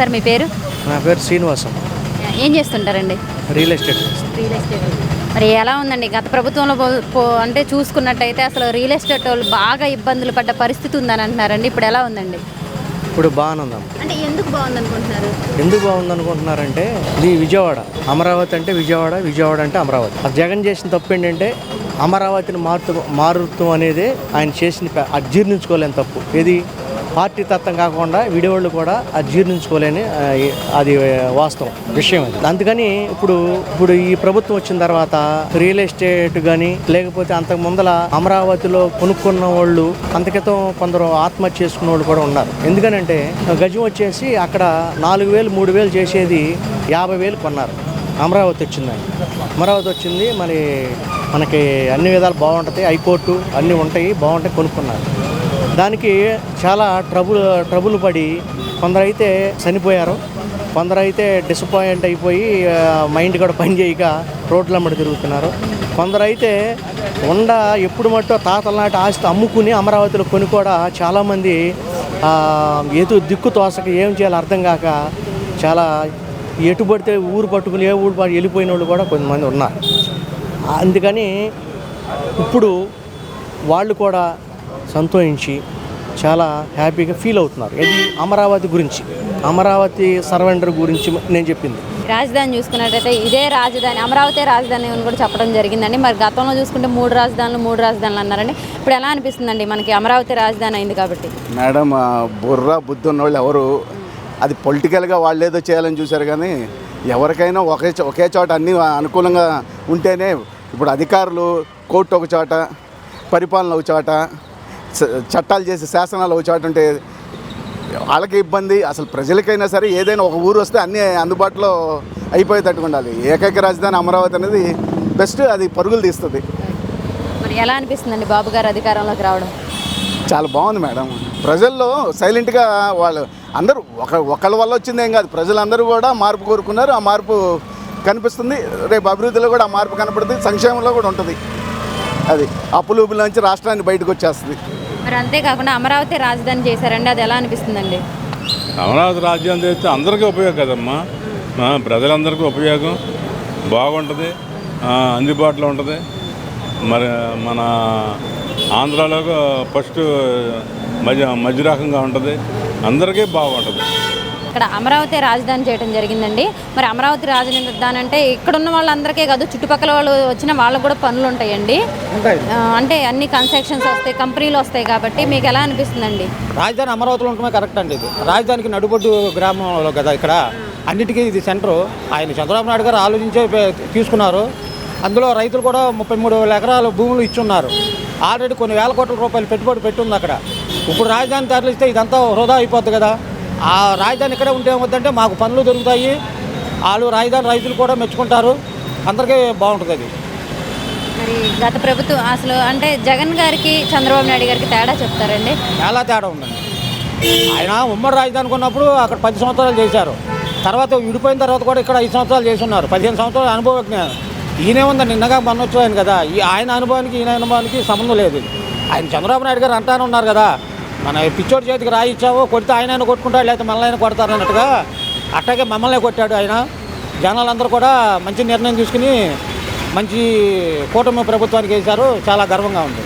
Sir మీ పేరు? నా పేరు శ్రీనివాసం ఏం చేస్తుంటారండి? రియల్ ఎస్టేట్ రియల్ ఎస్టేట్ మరి ఎలా ఉందండి? గత ప్రభుత్వంలో అంటే చూసుకున్నట్టయితే అసలు రియల్ ఎస్టేట్ వాళ్ళు బాగా ఇబ్బందులు పడ్డ పరిస్థితి ఉందని అంటున్నారండి. ఇప్పుడు ఎలా ఉందండి? ఇప్పుడు బాగానే ఉందాం అంటే ఎందుకు బాగుంది అనుకుంటున్నారు ఎందుకు బాగుంది అనుకుంటున్నారంటే ఇది విజయవాడ. అమరావతి అంటే విజయవాడ విజయవాడ అంటే అమరావతి. ఆ జగన్ చేసిన తప్పు ఏంటంటే అమరావతిని మారుతు మారుతం అనేది ఆయన చేసిన ప- అది జీర్ణించుకోలేని తప్పు. ఇది పార్టీ తత్వం కాకుండా విడివాళ్ళు కూడా అది జీర్ణించుకోలేని అది వాస్తవం విషయం అది. అందుకని ఇప్పుడు ఇప్పుడు ఈ ప్రభుత్వం వచ్చిన తర్వాత రియల్ ఎస్టేట్ కానీ లేకపోతే అంతకు ముందల అమరావతిలో కొనుక్కున్న వాళ్ళు అంతకితం కొందరు ఆత్మహత్య చేసుకున్న వాళ్ళు కూడా ఉన్నారు. ఎందుకనంటే గజం వచ్చేసి అక్కడ నాలుగు వేలు మూడు వేలు చేసేది యాభై వేలు కొన్నారు. అమరావతి వచ్చిందని. అమరావతి వచ్చింది మరి మనకి అన్ని విధాలు బాగుంటుంది హైకోర్టు అన్నీ ఉంటాయి బాగుంటాయి కొనుక్కున్నారు. దానికి చాలా ట్రబుల్ ట్రబుల్ పడి కొందరైతే చనిపోయారు. కొందరైతే డిసప్పాయింట్ అయిపోయి మైండ్ కూడా పని చేయక రోడ్లమ్మడి తిరుగుతున్నారు. కొందరైతే ఉండ ఎప్పుడు మట్టో తాతల నాటి ఆస్తి అమ్ముకుని అమరావతిలో కొని కూడా చాలామంది ఏదో దిక్కు తోసక ఏం చేయాలో అర్థం కాక చాలా ఎటు పడితే ఊరు పట్టుకుని ఏ ఊరు పడి వెళ్ళిపోయిన వాళ్ళు కూడా కొంతమంది ఉన్నారు. అందుకని ఇప్పుడు వాళ్ళు కూడా సంతోషించి చాలా హ్యాపీగా ఫీల్ అవుతున్నారు. ఇది అమరావతి గురించి. అమరావతి సర్వెండర్ గురించి నేను చెప్పింది. రాజధాని చూసుకున్నట్టయితే ఇదే రాజధాని అమరావతి రాజధాని అని కూడా చెప్పడం జరిగిందండి. మరి గతంలో చూసుకుంటే మూడు రాజధానులు మూడు రాజధానులు అన్నారండి. ఇప్పుడు ఎలా అనిపిస్తుందండి మనకి అమరావతి రాజధాని అయింది కాబట్టి? మేడం ఆ, బుర్ర బుద్ధి ఉన్నవాళ్ళు ఎవరు? అది పొలిటికల్గా వాళ్ళు ఏదో చేయాలని చూశారు కానీ ఎవరికైనా ఒకే చో- ఒకే చోట అన్ని అనుకూలంగా ఉంటేనే ఇప్పుడు అధికారులు కోర్టు ఒక చోట పరిపాలన ఒక చోట చట్టాలు చేసే శాసనాలు ఒక చోట ఉంటే వాళ్ళకి ఇబ్బంది అసలు ప్రజలకైనా సరే ఏదైనా ఒక ఊరు వస్తే అన్నీ అందుబాటులో అయిపోయేటట్టుగా ఉండాలి. ఏకైక రాజధాని అమరావతి అనేది బెస్ట్ అది పరుగులు తీస్తుంది. మరి ఎలా అనిపిస్తుందండి బాబు గారు అధికారంలోకి రావడం? చాలా బాగుంది మేడం. ప్రజల్లో సైలెంట్గా వాళ్ళు అందరూ ఒక ఒకళ్ళ వల్ల వచ్చింది ఏం కాదు. ప్రజలందరూ కూడా మార్పు కోరుకున్నారు. ఆ మార్పు కనిపిస్తుంది. రేపు అభివృద్ధిలో కూడా ఆ మార్పు కనపడుతుంది. సంక్షేమంలో కూడా ఉంటుంది. అది అప్పులూపుల నుంచి రాష్ట్రాన్ని బయటకు వచ్చేస్తుంది. మరి అంతేకాకుండా అమరావతి రాజధాని చేశారండి అది ఎలా అనిపిస్తుందండి? అమరావతి రాజ్యం తెస్తే అందరికీ ఉపయోగం కదమ్మా. ప్రజలందరికీ ఉపయోగం. బాగుంటుంది. ఆ, అందుబాటులో ఉంటుంది. మరి మన ఆంధ్రాలో ఫస్ట్ మధ్య మధ్య రకంగా ఉంటుంది. అందరికీ బాగుంటుంది. ఇక్కడ అమరావతి రాజధాని చేయడం జరిగిందండి. మరి అమరావతి రాజధాని అంటే ఇక్కడ ఉన్న వాళ్ళందరికీ కాదు చుట్టుపక్కల వాళ్ళు వచ్చిన వాళ్ళకు కూడా పనులు ఉంటాయండి. అంటే అన్ని కన్స్ట్రక్షన్స్ వస్తాయి కంపెనీలు వస్తాయి కాబట్టి మీకు ఎలా అనిపిస్తుందండి? రాజధాని అమరావతిలో ఉండటమే కరెక్ట్ అండి ఇది. రాజధానికి నడుబొడ్డు గ్రామంలో కదా ఇక్కడ. అన్నిటికీ ఇది సెంటరు ఆయన చంద్రబాబు నాయుడు గారు ఆలోచించే తీసుకున్నారు. అందులో రైతులు కూడా ముప్పై మూడు వేల ఎకరాలు భూములు ఇచ్చున్నారు. ఆల్రెడీ కొన్ని వేల కోట్ల రూపాయలు పెట్టుబడి పెట్టుంది అక్కడ. ఇప్పుడు రాజధాని తరలిస్తే ఇదంతా వృధా అయిపోద్ది కదా. ఆ రాజధాని ఇక్కడే ఉంటే ఏమవుతుందంటే మాకు పనులు దొరుకుతాయి. వాళ్ళు రాజధాని రైతులు కూడా మెచ్చుకుంటారు. అందరికీ బాగుంటుంది అది. మరి గత ప్రభుత్వం అసలు అంటే జగన్ గారికి చంద్రబాబు నాయుడు గారికి తేడా చెప్తారండి? చాలా తేడా ఉందండి. ఆయన ఉమ్మడి రాజధానికి ఉన్నప్పుడు అక్కడ పది సంవత్సరాలు చేశారు. తర్వాత విడిపోయిన తర్వాత కూడా ఇక్కడ ఐదు సంవత్సరాలు చేసి ఉన్నారు పదిహేను సంవత్సరాల అనుభవజ్ఞ ఈయనే ఉందండి నిన్నగా మొన్న వచ్చి ఆయన కదా. ఈ ఆయన అనుభవానికి ఈయన అనుభవానికి సంబంధం లేదు. ఆయన చంద్రబాబు నాయుడు గారు అంటానే ఉన్నారు కదా. మన పిచ్చోడి చేతికి రాయిచ్చావో కొడితే ఆయన ఆయన కొట్టుకుంటాడు లేకపోతే మనల్ని ఆయన కొడతారు అన్నట్టుగా అట్టాగే మమ్మల్ని కొట్టాడు ఆయన. జనాలందరూ కూడా మంచి నిర్ణయం తీసుకుని మంచి కూటమి ప్రభుత్వానికి వేశారు. చాలా గర్వంగా ఉంది.